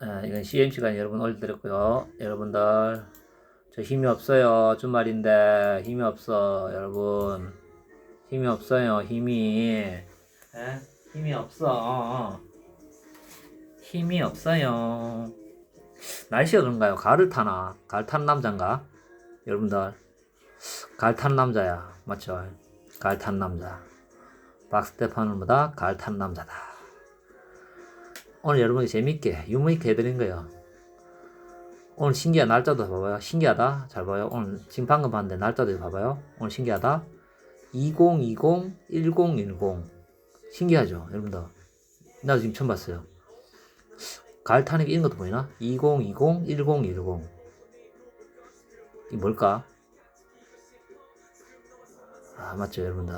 예, 이건 CM 시간 여러분 올려드렸고요. 여러분들 저 힘이 없어요. 주말인데 힘이 없어 여러분 힘이 없어요. 힘이 예? 힘이 없어. 힘이 없어요. 날씨가 그런가요? 가을 타나? 가을 타는 남자인가? 여러분들 가을 타는 남자야 맞죠? 가을 타는 남자 박스테파는보다 가을 타는 남자다. 오늘 여러분이 재밌게 유머있게 해드린 거예요. 오늘 신기한 날짜도 봐봐요. 신기하다. 잘 봐요. 오늘 지금 방금 봤는데 날짜도 봐봐요. 오늘 신기하다. 2020 1010 신기하죠, 여러분들. 나도 지금 처음 봤어요. 가을 타는 이런 것도 보이나? 2020 1010 이 뭘까? 아 맞죠, 여러분들.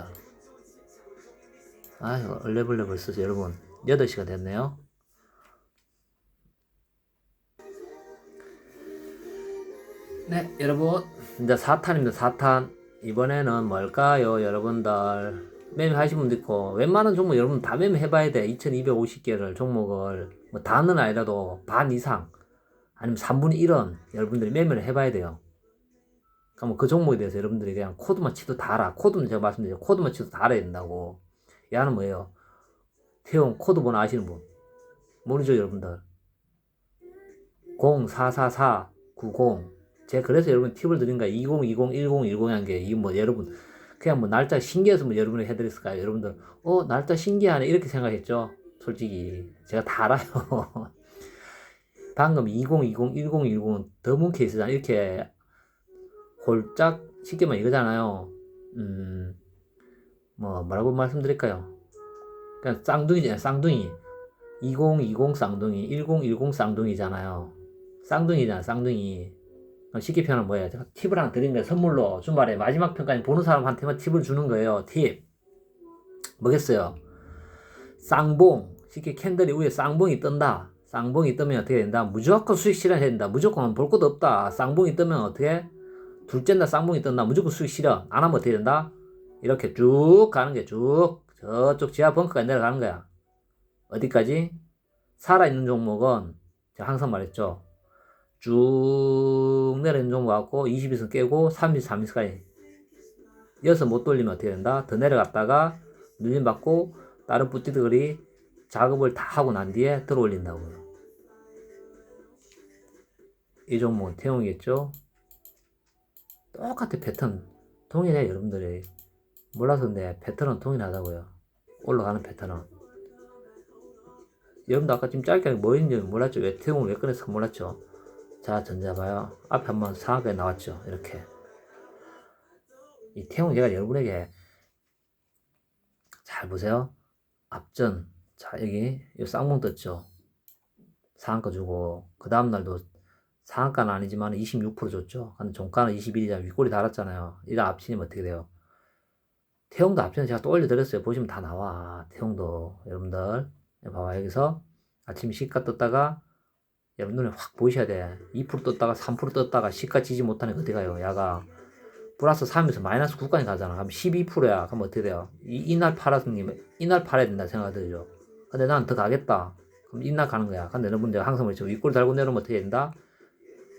아, 얼레벌레 벌써 여러분 8시가 됐네요. 네, 여러분. 이제 4탄입니다. 4탄. 이번에는 뭘까요, 여러분들? 매매 하신 분도 있고, 웬만한 종목 여러분 다 매매 해봐야 돼. 2250개를 종목을. 뭐 다는 아니라도 반 이상. 아니면 3분의 1은 여러분들이 매매를 해봐야 돼요. 그럼 그 종목에 대해서 여러분들이 그냥 코드만 치도 다 알아. 코드는 제가 말씀드린 코드만 치도 다 알아야 된다고. 야는 뭐예요? 태용 코드 번호 아시는 분? 모르죠, 여러분들? 044490 제가 그래서 여러분 팁을 드린 거야. 2020, 1010이란 게, 이게 뭐 여러분, 그냥 뭐 날짜 신기해서 뭐 여러분이 해드렸을까요? 여러분들, 어, 날짜 신기하네. 이렇게 생각했죠? 솔직히. 제가 다 알아요. 방금 2020, 1010은 더문 케이스잖아. 이렇게 홀짝 쉽게 말 이거잖아요. 음, 뭐, 뭐라고 말씀드릴까요? 그냥 쌍둥이잖아요. 쌍둥이. 2020 쌍둥이, 1010 쌍둥이잖아요. 쌍둥이잖아, 쌍둥이. 표현하면 뭐예요? 제가 팁을 하나 드린 거예요. 선물로 주말에 마지막 편까지 보는 사람한테만 팁을 주는 거예요. 팁. 뭐겠어요? 쌍봉. 쉽게 캔들이 위에 쌍봉이 뜬다. 쌍봉이 뜨면 어떻게 된다? 무조건 수익 실현해야 된다. 무조건 볼 것도 없다. 쌍봉이 뜨면 어떻게? 둘째 날 쌍봉이 뜬다. 무조건 수익 실현. 안 하면 어떻게 된다? 이렇게 쭉 가는 게 쭉. 저쪽 지하 벙커까지 내려가는 거야. 어디까지? 살아있는 종목은 제가 항상 말했죠. 쭉 내려있는 종목 갖고 20일선 깨고 30, 30일까지 이어서 못 돌리면 어떻게 된다? 더 내려갔다가 눌림 받고 다른 뿌띠들이 작업을 다 하고 난 뒤에 들어 올린다고요. 이 종목은 태용이겠죠? 똑같아 패턴 동일해 여러분들이 몰라서 근데 패턴은 동일하다고요. 올라가는 패턴은 여러분도 아까 지금 짧게 뭐였는지 몰랐죠? 왜 태용을 왜 꺼냈을까 몰랐죠? 자, 전자 봐요. 앞에 한번 상하게 나왔죠. 이렇게. 이 태용 제가 여러분에게 잘 보세요. 앞전. 자, 여기, 이 쌍봉 떴죠. 상한가 주고, 그 다음날도 상한가는 아니지만 26% 줬죠. 근데 종가는 21이자 윗골이 달았잖아요. 이런 앞치면 어떻게 돼요? 태용도 앞치는 제가 또 올려드렸어요. 보시면 다 나와. 태용도. 여러분들. 봐봐. 여기서 아침 시가 떴다가 여러분 눈에 확 보이셔야 돼. 2% 떴다가 3% 떴다가 시가 지지 못하는 게 어디 가요? 야가 플러스 3에서 마이너스 9까지 가잖아. 그럼 12%야. 그럼 어떻게 돼요? 이, 이날 팔았으면 이날 팔아야 된다 생각 들죠. 근데 난더 가겠다. 그럼 이날 가는 거야. 근데 여러분 내가 항상 말했죠. 윗골 달고 내려오면 어떻게 된다?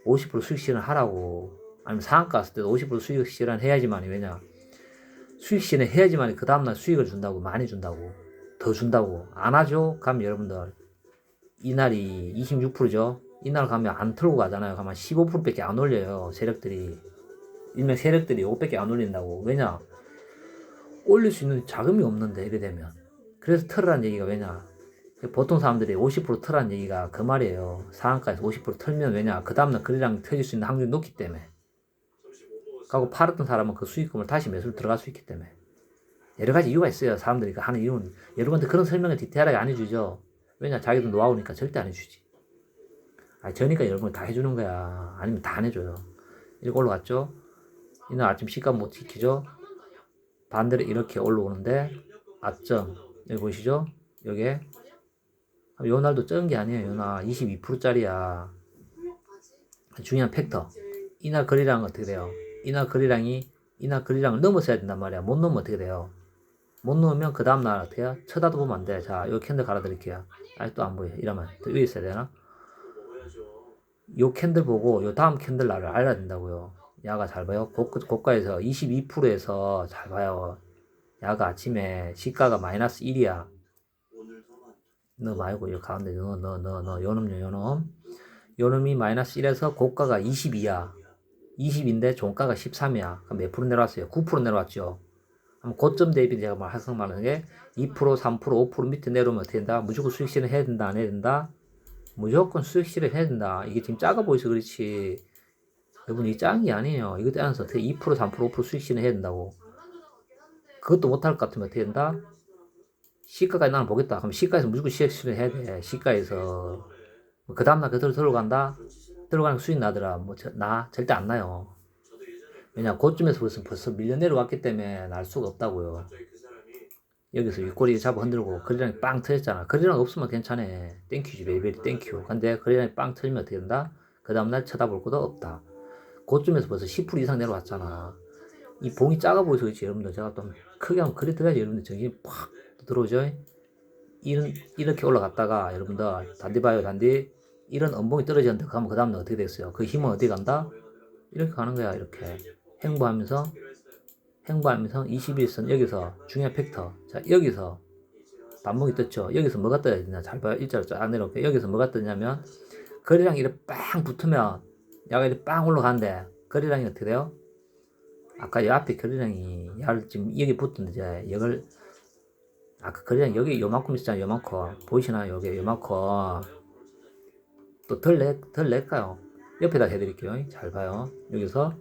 50% 수익 실현 하라고. 아니면 상한가 갔을 때도 50% 수익 실현 해야지만이 왜냐? 수익 실현 해야지만이 그 다음날 수익을 준다고 많이 준다고 더 준다고 안 하죠? 그럼 여러분들 이날이 26%죠. 이날 가면 안 틀고 가잖아요. 가면 15%밖에 안 올려요. 세력들이. 일명 세력들이 5밖에 안 올린다고. 왜냐? 올릴 수 있는 자금이 없는데, 이래 되면. 그래서 틀으란 얘기가 왜냐? 보통 사람들이 50% 틀란 얘기가 그 말이에요. 상한가에서 50% 틀면 왜냐? 그 다음날 거래량 터질 수 있는 확률이 높기 때문에. 가고 팔았던 사람은 그 수익금을 다시 매수로 들어갈 수 있기 때문에. 여러 가지 이유가 있어요. 사람들이 그 하는 이유는. 여러분들 그런 설명을 디테일하게 안 해주죠. 왜냐 자기도 노하우니까 절대 안 해주지. 아 저니까 여러분 다 해주는 거야. 아니면 다 안 해줘요. 이렇게 올라갔죠? 이날 아침 시간 못 지키죠? 반대로 이렇게 올라오는데 아점. 여기 보이시죠? 요게 요 날도 적은 게 아니에요 요날. 22%짜리야. 중요한 팩터. 이날 거래량 어떻게 돼요? 이날 거래량이 이날 거래량을 넘어서야 된단 말이야. 못 넘으면 어떻게 돼요? 못 넣으면 그 다음날 어떻게 해요? 쳐다도 보면 안 돼. 자, 요 캔들 갈아 드릴게요. 아직도 안 보여. 이러면 더 위에 있어야 되나? 요 캔들 보고 요 다음 캔들 날을 알아야 된다고요. 야가 잘 봐요. 고가, 고가에서 22%에서 잘 봐요. 야가 아침에 시가가 마이너스 1이야. 너 말고 요 가운데 너 너 너너 요놈요 요놈. 요놈이 마이너스 1에서 고가가 22야. 20인데 종가가 13이야. 그럼 몇 프로 내려왔어요? 9% 내려왔죠. 고점 대비 제가 말 항상 말하는 게 2%, 3%, 5% 밑에 내려오면 된다? 무조건 수익 실현 해야 된다, 안 해야 된다? 무조건 수익 실현 해야 된다. 이게 지금 작아 보여서 그렇지. 여러분, 이게 아니에요. 이거 따라서 어떻게 2%, 3%, 5% 수익 실현 해야 된다고. 그것도 못할 것 같으면 어떻게 된다? 시가까지 나는 보겠다. 그럼 시가에서 무조건 수익 실현 해야 돼. 시가에서. 그 다음날 그대로 들어간다? 들어가는 수익 나더라. 뭐, 저, 나 절대 안 나요. 왜냐, 고점에서 벌써, 벌써 밀려 내려왔기 때문에 날 수가 없다고요. 여기서 윗꼬리 잡아 흔들고 거리랑이 빵 터졌잖아. 거리랑 없으면 괜찮아. 땡큐지, 베이베리 땡큐. 근데 거리랑이 빵 터지면 어떻게 된다? 그 다음날 쳐다볼 것도 없다. 고점에서 벌써 10% 이상 내려왔잖아. 이 봉이 작아 보여서 그렇지, 여러분들. 제가 좀 크게 하면 그리 들어야지, 여러분들. 정신이 팍 들어오죠? 이런, 이렇게 올라갔다가, 여러분들, 단디 봐요, 단디. 이런 엄봉이 떨어졌는데, 그러면 그 다음날 어떻게 됐어요? 그 힘은 어디 간다? 이렇게 가는 거야, 이렇게. 행보하면서 행보하면서 21선 여기서 중요한 팩터. 자 여기서 반목이 떴죠. 여기서 뭐가 떠야 되냐? 잘 봐요. 일자로 쫙 내려올게요 여기서 뭐가 뜨냐면 거리랑 이렇게 빵 붙으면 야가 이렇게 빵 올라가는데 거리랑이 어떻게 돼요? 아까 이 앞에 거리랑이 야를 지금 여기 붙었는데 이제 이걸 아까 거리랑 여기 요만큼 있잖아요. 요만큼. 보이시나요 여기 요만큼. 또 덜 내 덜 낼까요? 옆에다 해드릴게요. 잘 봐요. 여기서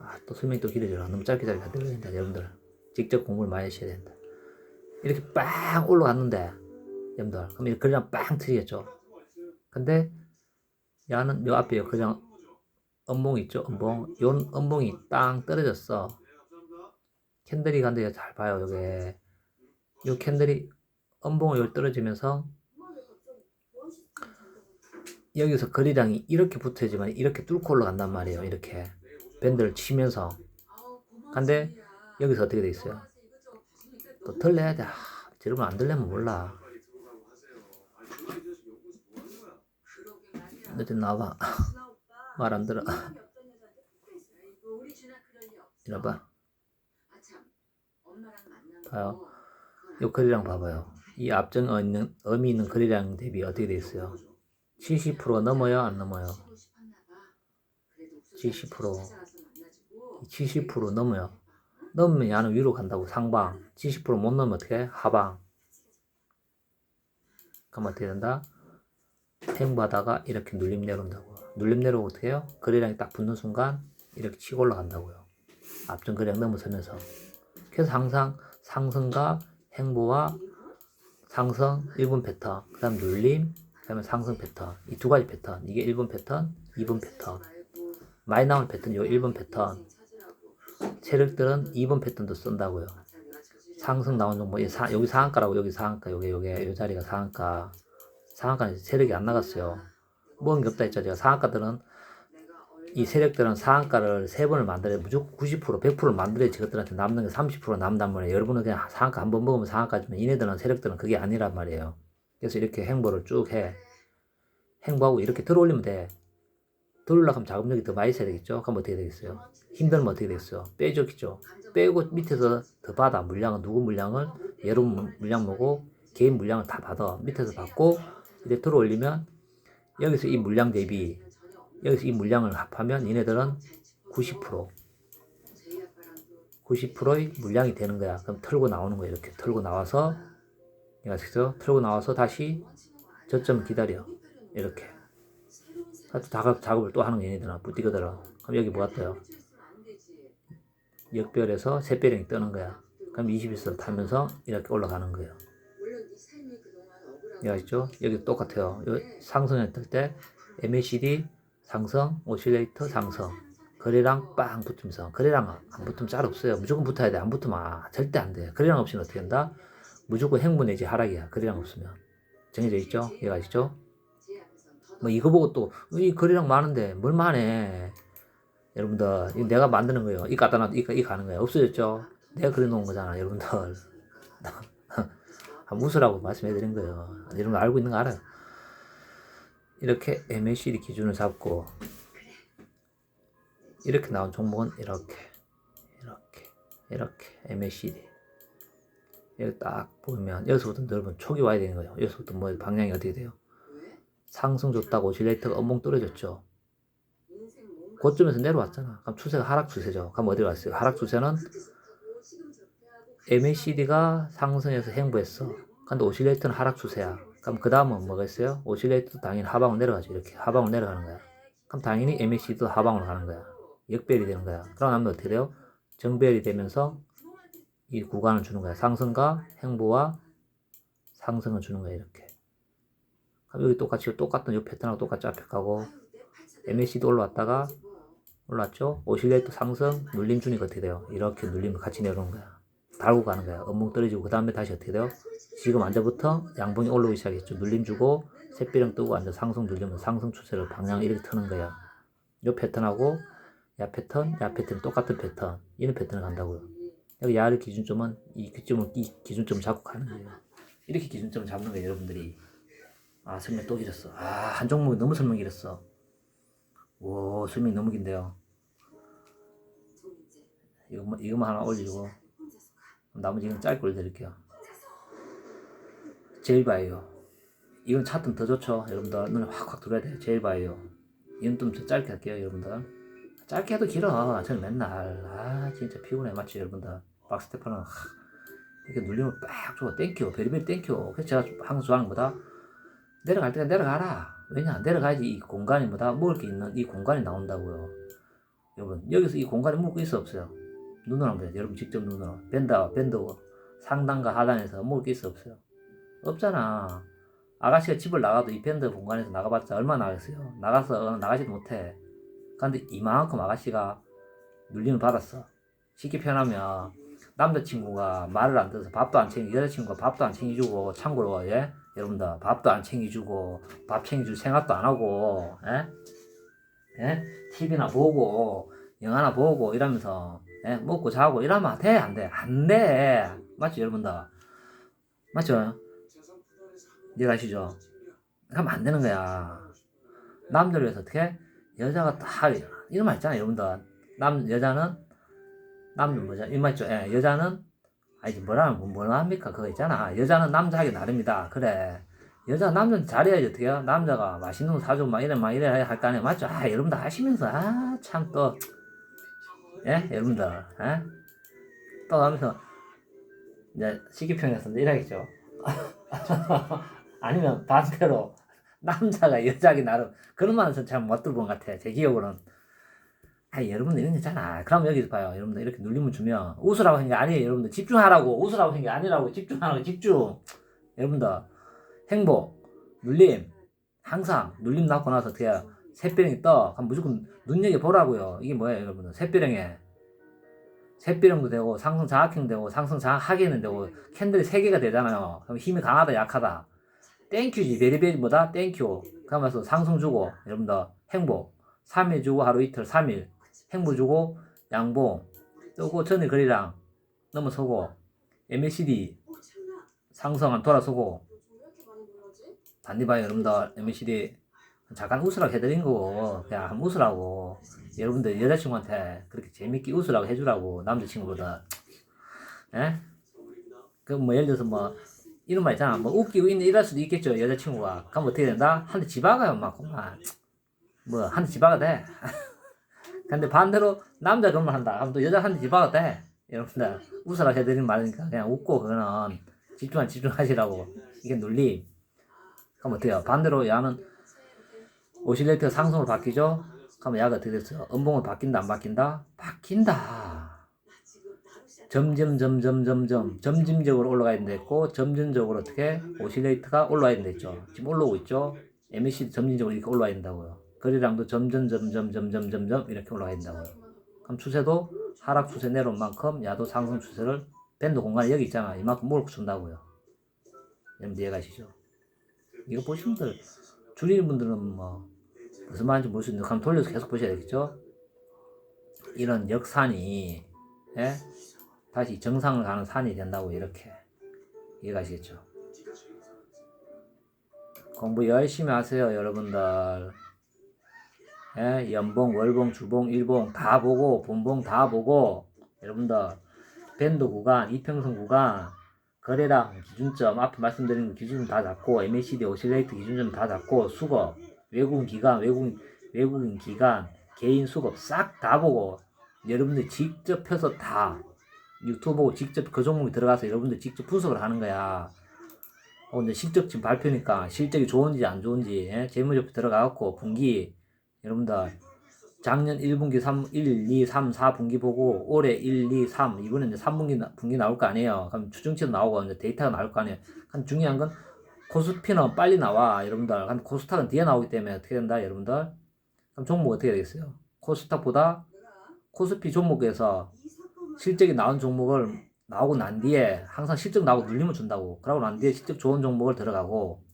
아, 또 설명이 또 길어져라. 너무 짧게 짧게 안 들린다, 여러분들. 직접 공부를 많이 하셔야 된다. 이렇게 빵 올라갔는데, 여러분들. 그럼 그냥 빵 틀리겠죠. 근데, 야는 요 앞에 그냥 엄봉 있죠, 엄봉. 요 엄봉이 땅 떨어졌어. 캔들이 간데 잘 봐요, 요게. 요 캔들이 엄봉을 여기 떨어지면서, 여기서 거리량이 이렇게 붙어야지만 이렇게 뚫고 올라간단 말이에요, 이렇게. 밴드를 치면서 근데 여기서 어떻게 돼 있어요? 또 덜내야 돼. 아, 여러분 안 들려면 몰라. 너좀 나와봐. 말 안 들어. 이러봐. 봐요. 요 거리랑 봐봐요. 이 앞전 있는 의미 있는 거리랑 대비 어떻게 돼 있어요? 70%가 넘어요, 안 넘어요? 70% 70% 넘어요. 넘으면 야는 위로 간다고 상방. 70%못 넘으면 어떻게? 하방. 그럼 어떻게 된다? 행보하다가 이렇게 눌림 내려온다고. 눌림 내려오고 어떻게 해요? 거리량이 딱 붙는 순간 이렇게 치고 올라간다고요. 앞전 거리량 넘어서면서. 그래서 항상 상승과 행보와 상승 1분 패턴, 그 다음 눌림, 그 다음에 상승 패턴. 이 두 가지 패턴. 이게 1분 패턴, 2분 패턴. 나온 패턴, 요 1분 패턴. 세력들은 2번 패턴도 쓴다고요. 상승 나온 종목, 사, 여기 상한가라고, 여기 상한가, 여기, 여기, 이 자리가 상한가. 상한가는 세력이 안 나갔어요. 뭔게 없다 했죠. 제가 상한가들은, 이 세력들은 상한가를 세 번을 만들어야 무조건 90%, 100%를 만들어야 저것들한테 남는 게 30% 남단 말이에요. 여러분은 그냥 상한가 한 번 먹으면 상한가지만 얘네들은 세력들은 그게 아니란 말이에요. 그래서 이렇게 행보를 쭉 해. 행보하고 이렇게 들어올리면 돼. 들어올라 하면 자금력이 더 많이 있어야 되겠죠? 그럼 어떻게 되겠어요? 힘들면 어떻게 되겠어요? 빼줬겠죠? 빼고 밑에서 더 받아. 물량은 누구 물량을? 여러분 물량 보고 개인 물량을 다 받아. 밑에서 받고 이제 들어 올리면 여기서 이 물량 대비 여기서 이 물량을 합하면 얘네들은 90% 90%의 물량이 되는 거야. 그럼 털고 나오는 거야. 이렇게 털고 나와서 직접 털고 나와서 다시 저점 기다려. 이렇게. 작업, 작업을 또 하는 거 얘네들은 부띠거들은. 그럼 여기 뭐가 떠요? 역별에서 샛별형이 뜨는 거야. 그럼 21선 타면서 이렇게 올라가는 거예요. 이해하시죠? 여기 똑같아요. 상승을 뜰때 MACD 상승, 오실레이터 상승. 거래량 빵 붙으면서 거래량 안 붙으면 짤 없어요. 무조건 붙어야 돼. 안 붙으면 아, 절대 안 돼. 거래량 없이는 어떻게 된다? 무조건 행보 내지 하락이야. 거래량 없으면. 정해져 있죠? 이해가시죠? 뭐 이거 보고 또 이 거래량 많은데 뭘 만해? 여러분들 내가 만드는 거예요. 이 갖다 놔도 이, 이 가는 거예요. 없어졌죠? 내가 그려 놓은 거잖아, 여러분들. 한 웃으라고 말씀해 드린 거예요. 거 알고 있는 거 알아요. 이렇게 MACD 기준을 잡고 이렇게 나온 종목은 이렇게 이렇게 이렇게 MACD 여기 딱 보면 여기서부터 넓은 촉이 와야 되는 거예요. 여기서부터 뭐 방향이 어떻게 돼요? 상승 줬다고 오실레이터가 엄몽 떨어졌죠. 고점에서 내려왔잖아. 그럼 추세가 하락 추세죠. 그럼 어디 갔어요? 하락 추세는 MACD가 상승해서 행보했어. 근데 오실레이터는 하락 추세야. 그럼 그 다음은 뭐가 있어요? 오실레이터도 당연히 하방으로 내려가죠. 이렇게 하방으로 내려가는 거야. 그럼 당연히 MACD도 하방으로 가는 거야. 역배열이 되는 거야. 그러면 어떻게 돼요? 정배열이 되면서 이 구간을 주는 거야. 상승과 행보와 상승을 주는 거야. 이렇게. 여기 똑같이 똑같은 이 패턴하고 똑같이 앞에 가고 MACD 올라왔다가 올랐죠? 오실레이터 상승 눌림 주니까 어떻게 돼요? 이렇게 눌리면 같이 내려오는 거야. 달고 가는 거야. 엄몽 떨어지고 그 다음에 다시 어떻게 돼요? 지금 앉아부터 양봉이 올라오기 시작했죠. 눌림 주고 샛비령 뜨고 앉아 상승 눌리면 상승 추세를 방향 이렇게 트는 거야. 요 패턴하고 야 패턴, 야 패턴 똑같은 패턴 이런 패턴을 간다고요. 여기 야를 기준점은 이 기준점을 이 기준점을 잡고 가는 거예요. 이렇게 기준점을 잡는 거예요, 여러분들이. 아 설명 또 길었어. 아 한 종목이 너무 설명 길었어. 오 설명이 너무 긴데요. 이거만 이거만 하나 올리고 나머지는 짧게 올려드릴게요. 제일바이오. 이건 차트 더 좋죠. 여러분들 눈에 확확 들어야 돼요. 제일바이오. 이건 좀 더 짧게 할게요, 여러분들. 짧게 해도 길어. 저는 맨날 아 진짜 피곤해 맞지 여러분들. 박스테파는 하, 이렇게 눌리면 빡 좋아 땡큐 베리베리 땡큐. 그래서 제가 항상 좋아하는 거다. 내려갈 때가 내려가라. 왜냐 내려가야지 이 공간이 뭐다 먹을 게 있는 이 공간이 나온다고요. 여러분 여기서 이 공간에 먹을 게 있어 없어요? 눈으로 한번 보세요. 여러분 직접 눈으로. 밴드, 밴드 상단과 하단에서 먹을 게 있어 없어요? 없잖아. 아가씨가 집을 나가도 이 밴드 공간에서 나가봤자 얼마나 나겠어요? 나가서 나가지도 못해. 근데 이만큼 아가씨가 눌림을 받았어. 쉽게 표현하면 남자친구가 말을 안 들어서 밥도 안 챙기, 여자친구가 밥도 안 챙겨주고 참고로 예 여러분들 밥도 안 챙겨주고 밥 챙겨줄 생각도 안 하고 예 예? TV나 보고 영화나 보고 이러면서 예? 먹고 자고 이러면 돼? 안 돼? 안 돼! 맞죠, 여러분들? 맞죠? 이해가시죠? 그러면 안 되는 거야. 남들을 위해서 어떻게? 여자가 다, 이런 말 있잖아요, 여러분들. 남, 여자는, 남, 뭐죠? 이말 있죠? 예, 여자는, 아니, 뭐라, 뭐라 합니까? 그거 있잖아. 여자는 남자 하기 나름이다. 그래. 여자, 남자는 잘해야지, 어떻게요? 남자가 맛있는 거 사주고 막 이래, 막 이래 할 거 아니야. 맞죠? 아, 여러분들 하시면서, 아, 참 또, 예? 여러분들, 예? 또 하면서, 이제 표현해서 이래야겠죠. 아니면 반대로, 남자가 여자기 나름, 그런 말은 잘 못 들어본 것 같아. 제 기억으로는. 아, 여러분들 이런 거 있잖아. 그럼 여기서 봐요. 여러분들 이렇게 눌림을 주면, 웃으라고 한 게 아니에요. 여러분들 집중하라고, 웃으라고 한 게 아니라고, 집중하라고, 집중. 여러분들, 행복, 눌림, 항상 눌림 낳고 나서 어떻게 해요? 새비령이 떠. 그럼 무조건 눈여겨 보라고요. 이게 뭐예요, 여러분들? 새비령에. 새비령도 되고, 상승 자학행 되고, 상승 자학하기는 되고, 캔들이 세 개가 되잖아요. 그럼 힘이 강하다, 약하다. 땡큐지, 베리베리 뭐다? 땡큐. 그러면서 상승 주고, 여러분들, 행복. 3일 주고, 하루 이틀, 3일. 행복 주고, 양봉. 또그 전에 거리랑 넘어서고, MACD 상승한 돌아서고, 봐요, 여러분들. MACD 잠깐 웃으라고 해드린 거고 그냥 한번 웃으라고 여러분들 여자친구한테 그렇게 재밌게 웃으라고 해주라고 남자친구보다 예? 그뭐 예를 들어서 뭐 이런 말 있잖아 뭐 웃기고 있는 이럴 수도 있겠죠 여자친구가 그럼 어떻게 된다? 한 대 집어가요 막 그만 뭐한 대 집어가 돼 근데 반대로 남자 그런 말 한다 그럼 또 여자 한대 집어가 돼 여러분들 웃으라고 해드린 말이니까 그냥 웃고 그거는 집중하 집중하시라고 이게 논리 그럼 어때요 반대로 야는 오실레이터 상승으로 바뀌죠? 그러면 야가 어떻게? 음봉으로 바뀐다 안 바뀐다? 바뀐다. 점점 점점 점점 점진적으로 올라가 있는 데 있고 점진적으로 어떻게 오실레이터가 올라와 있는 데 있죠. 지금 올라오고 있죠. MAC 점진적으로 이렇게 올라와 있다고요. 거리량도 점점 점점 점점 점점 이렇게 올라가 있다고요. 그럼 추세도 하락 추세 내려온 만큼 야도 상승 추세를 밴드 공간이 여기 있잖아. 이만큼 몰고 준다고요. 여러분 이해가시죠? 이거 보시면 들 줄이는 분들은 뭐 무슨 말인지 모를 수 있는데 그럼 돌려서 계속 보셔야 되겠죠? 이런 역산이 예? 다시 정상을 가는 산이 된다고 이렇게 이해가시겠죠? 공부 열심히 하세요, 여러분들. 예, 연봉, 월봉, 주봉, 일봉 다 보고, 본봉 다 보고, 여러분들, 밴드 구간, 이평선 구간, 거래량 기준점, 앞에 말씀드린 그 기준점 다 잡고, MACD 오실레이트 기준점 다 잡고, 수급, 외국인 기간, 외국인, 외국인 기간, 개인 수급 싹 다 보고, 여러분들 직접 펴서 다, 유튜브 보고 직접 그 종목에 들어가서 여러분들 직접 분석을 하는 거야. 어, 이제 실적지 발표니까 실적이 좋은지 안 좋은지, 예? 재무제표 들어가갖고, 분기, 여러분들, 작년 1분기 3, 1, 2, 3, 4분기 보고 올해 1, 2, 3 이번에 이제 3분기 나- 분기 나올 거 아니에요. 그럼 추정치도 나오고 이제 데이터가 나올 거 아니에요. 한 중요한 건 코스피는 빨리 나와 여러분들. 한 코스닥은 뒤에 나오기 때문에 어떻게 된다 여러분들? 그럼 종목 어떻게 되겠어요? 코스닥보다 코스피 종목에서 실적이 나온 종목을 나오고 난 뒤에 항상 실적 나오고 눌림을 준다고. 그러고 난 뒤에 실적 좋은 종목을 들어가고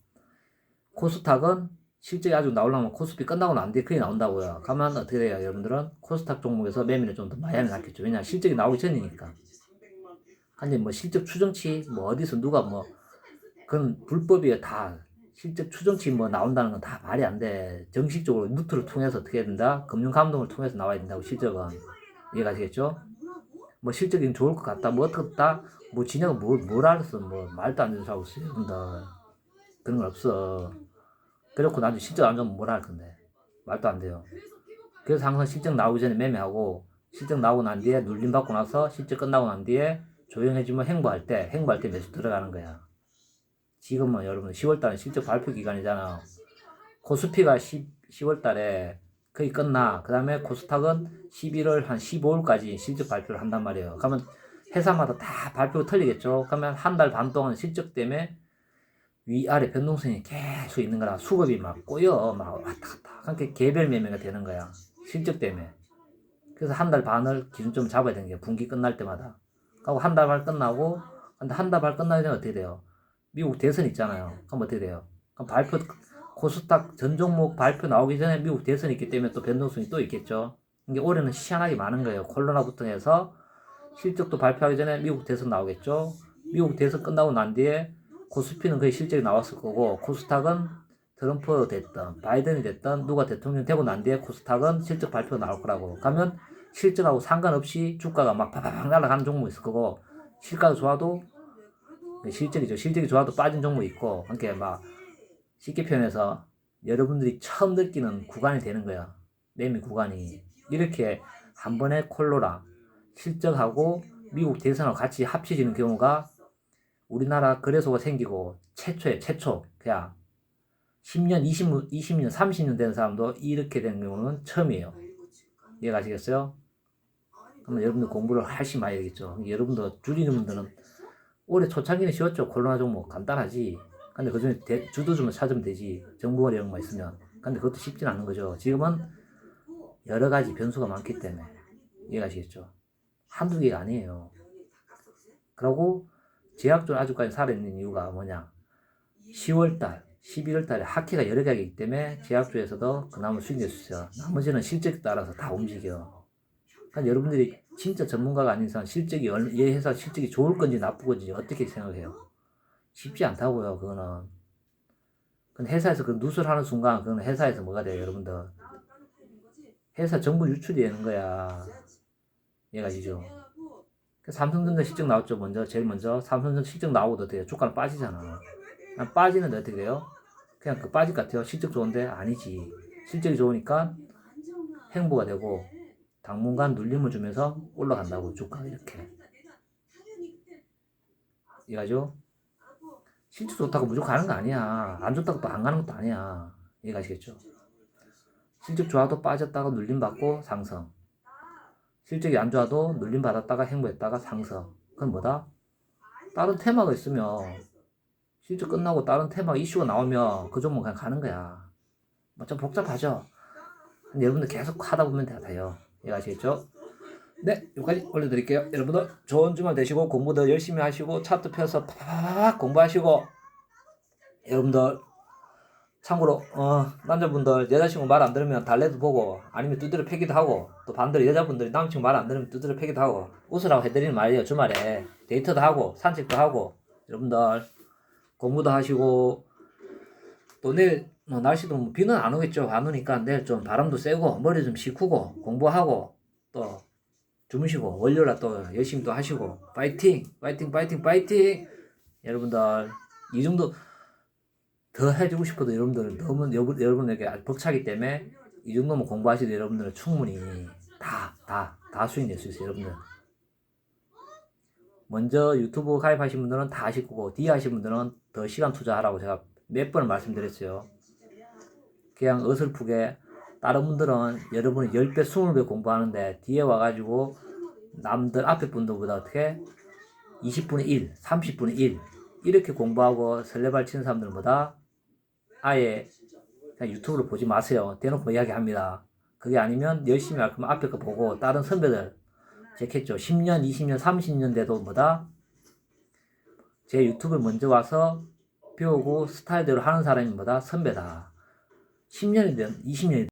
코스닥은 실적이 아주 나오려면 코스피 끝나고 난 뒤에 크게 나온다고요. 가면 어떻게 돼요, 여러분들은? 코스닥 종목에서 매매를 좀 더 많이 하는 게 낫겠죠. 왜냐, 실적이 나오기 전이니까. 근데 뭐 실적 추정치, 뭐 어디서 누가 뭐, 그건 불법이에요, 다. 실적 추정치 뭐 나온다는 건 다 말이 안 돼. 정식적으로 누트를 통해서 어떻게 해야 된다? 금융감독을 통해서 나와야 된다고, 실적은. 이해가시겠죠? 뭐 실적이 좋을 것 같다, 뭐 어떻다, 뭐 진영가 뭘, 뭘 알았어, 뭐 말도 안 되는 있어요, 여러분들. 그런 건 없어. 그렇고 나중에 실적 안 좋으면 뭐라 할 건데? 말도 안 돼요. 그래서 항상 실적 나오기 전에 매매하고 실적 나오고 난 뒤에 눌림 받고 나서 실적 끝나고 난 뒤에 조용해지면 행보할 때 행보할 때 매수 들어가는 거야. 지금은 여러분 10월달에 실적 발표 기간이잖아. 코스피가 10, 10월달에 거의 끝나. 그 다음에 코스닥은 11월 한 15일까지 실적 발표를 한단 말이에요. 그러면 회사마다 다 발표가 틀리겠죠? 그러면 한 달 반 동안 실적 때문에 위아래 변동성이 계속 있는 거라 수급이 막 꼬여. 막 왔다 갔다 그러니까 개별 매매가 되는 거야. 실적 때문에. 그래서 한 달 반을 기준점 잡아야 되는 게 분기 끝날 때마다. 그리고 한 달 반 끝나고 근데 한 달반 전에 어떻게 돼요? 미국 대선 있잖아요. 그럼 어떻게 돼요? 그럼 발표 코스닥 전 종목 발표 나오기 전에 미국 대선이 있기 때문에 또 변동성이 또 있겠죠. 이게 올해는 희한하게 많은 거예요. 코로나부터 해서 실적도 발표하기 전에 미국 대선 나오겠죠? 미국 대선 끝나고 난 뒤에 코스피는 거의 실적이 나왔을 거고 코스닥은 트럼프 됐던 바이든이 됐던 누가 대통령 되고 난 뒤에 코스닥은 실적 발표가 나올 거라고. 가면 실적하고 상관없이 주가가 막 파파팍 날아가는 종목 있을 거고 실가가 좋아도 실적이죠 실적이 좋아도 빠진 종목 있고 그러니까 막 쉽게 표현해서 여러분들이 처음 느끼는 구간이 되는 거야. 매매 구간이. 이렇게 한 번에 콜로라 실적하고 미국 대선하고 같이 합쳐지는 경우가 우리나라 거래소가 생기고 최초에 최초 그냥 10년, 20년, 20년, 30년 된 사람도 이렇게 된 경우는 처음이에요. 이해가시겠어요? 그러면 여러분들 공부를 훨씬 많이 해야겠죠. 여러분들 줄이는 분들은 올해 초창기는 쉬웠죠. 코로나 종목 간단하지. 근데 그 중에 주도주만 찾으면 되지. 정보가 이런 것만 있으면. 근데 그것도 쉽진 않은 거죠. 지금은 여러 가지 변수가 많기 때문에 이해가시겠죠. 한두 개가 아니에요. 그러고 제약적으로 아직까지 살아있는 이유가 뭐냐. 10월달, 11월달에 학회가 여러 개가 있기 때문에 제약주에서도 그나마 수익 낼수 있어요. 나머지는 실적에 따라서 다 움직여. 그러니까 여러분들이 진짜 전문가가 아닌 이상 실적이, 얼- 얘 회사 실적이 좋을 건지 나쁠 건지 어떻게 생각해요? 쉽지 않다고요, 그거는. 근데 회사에서 그 누설하는 순간, 그건 회사에서 뭐가 돼요, 여러분들? 회사 정보 유출이 되는 거야. 이해가시죠? 그 삼성전자 실적 나왔죠 먼저 제일 먼저 삼성전자 실적 나오고도 어떻게 해요? 주가는 빠지잖아 아, 빠지는데 어떻게 돼요? 그냥 그 빠질 것 같아요 실적 좋은데 아니지 실적이 좋으니까 행보가 되고 당분간 눌림을 주면서 올라간다고 주가가 이렇게 이해가죠? 실적 좋다고 무조건 가는 거 아니야 안 좋다고 또 안 가는 것도 아니야 이해가시겠죠? 실적 좋아도 빠졌다가 눌림 받고 상승 실적이 안 좋아도 눌림 받았다가 행보했다가 상승. 그건 뭐다? 다른 테마가 있으면 실적 끝나고 다른 테마 이슈가 나오면 그 종목 그냥 가는 거야. 뭐좀 복잡하죠? 근데 여러분들 계속 하다 보면 다 돼요. 이해가시겠죠? 네, 여기까지 올려드릴게요. 여러분들 좋은 주말 되시고 공부도 열심히 하시고 차트 펴서 팍 공부하시고 여러분들 참고로 어, 남자분들 여자친구 말 안 들으면 달래도 보고 아니면 두드려 패기도 하고 또 반대로 여자분들이 남친구 말 안 들으면 두드려 패기도 하고 웃으라고 해드리는 말이에요 주말에. 데이트도 하고 산책도 하고 여러분들. 공부도 하시고. 또 내일 뭐 날씨도 뭐 비는 안 오겠죠. 안 오니까 내일 좀 바람도 세고 머리 좀 식히고 공부하고 또 주무시고 월요일날 또 열심히 또 하시고. 파이팅 파이팅 파이팅 파이팅! 여러분들. 이 정도 더 해주고 싶어도 여러분들 너무 여러분, 여러분에게 벅차기 때문에 이 정도면 공부하시도 여러분들은 충분히 다 다 다 수익 낼 수 있어요 여러분들. 먼저 유튜브 가입하신 분들은 다 하실 거고 D 하신 분들은 더 시간 투자하라고 제가 몇 번을 말씀드렸어요. 그냥 어설프게 다른 분들은 여러분이 10배, 20배 공부하는데 뒤에 와가지고 남들 앞에 분들보다 어떻게 20분의 1, 30분의 1 이렇게 공부하고 설레발 치는 사람들보다 아예 그냥 유튜브를 보지 마세요. 대놓고 이야기합니다. 그게 아니면 열심히 할 거면 앞에 거 보고 다른 선배들 제겠죠. 10년, 20년, 30년 돼도 뭐다 제 유튜브에 먼저 와서 배우고 스타일대로 하는 사람이 뭐다 선배다. 10년이든 20년이든